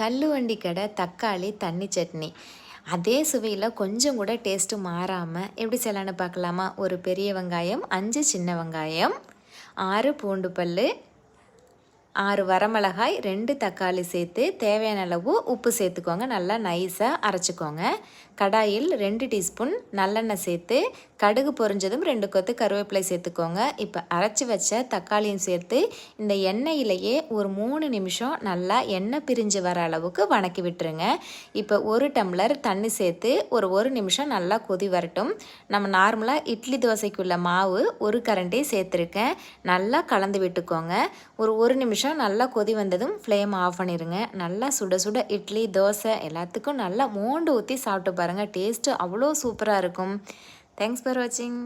தள்ளுவண்டி கடை தக்காளி தண்ணி சட்னி. அதே சுவையில் கொஞ்சம் கூட டேஸ்ட்டு மாறாமல் எப்படி செய்யலான்னு பார்க்கலாமா? ஒரு பெரிய வெங்காயம் அஞ்சு சின்ன வெங்காயம் ஆறு பூண்டு பல் ஆறு வரமிளகாய் ரெண்டு தக்காளி சேர்த்து தேவையான அளவு உப்பு சேர்த்துக்கோங்க. நல்லா நைஸாக அரைச்சிக்கோங்க. கடாயில் ரெண்டு டீஸ்பூன் நல்லெண்ணெய் சேர்த்து கடுகு பொரிஞ்சதும் ரெண்டு கொத்து கருவேப்பிலை சேர்த்துக்கோங்க. இப்போ அரைச்சி வச்ச தக்காளியும் சேர்த்து இந்த எண்ணெயிலேயே ஒரு மூணு நிமிஷம் நல்லா எண்ணெய் பிரிஞ்சு வர அளவுக்கு வணக்கி விட்டுருங்க. இப்போ ஒரு டம்ளர் தண்ணி சேர்த்து ஒரு ஒரு நிமிஷம் நல்லா கொதி வரட்டும். நம்ம நார்மலாக இட்லி தோசைக்குள்ள மாவு ஒரு கரண்டி சேர்த்துருக்கேன். நல்லா கலந்து விட்டுக்கோங்க. ஒரு ஒரு நிமிஷம் நல்லா கொதி வந்ததும் ஃப்ளேம் ஆஃப் பண்ணிடுங்க நல்லா சுட சுட இட்லி தோசை எல்லாத்துக்கும் நல்லா மோண்டு ஊற்றி சாப்பிட்டு பாருங்கள் டேஸ்ட்டு அவ்வளோ சூப்பராக இருக்கும். தேங்க்ஸ் ஃபார் வாட்சிங்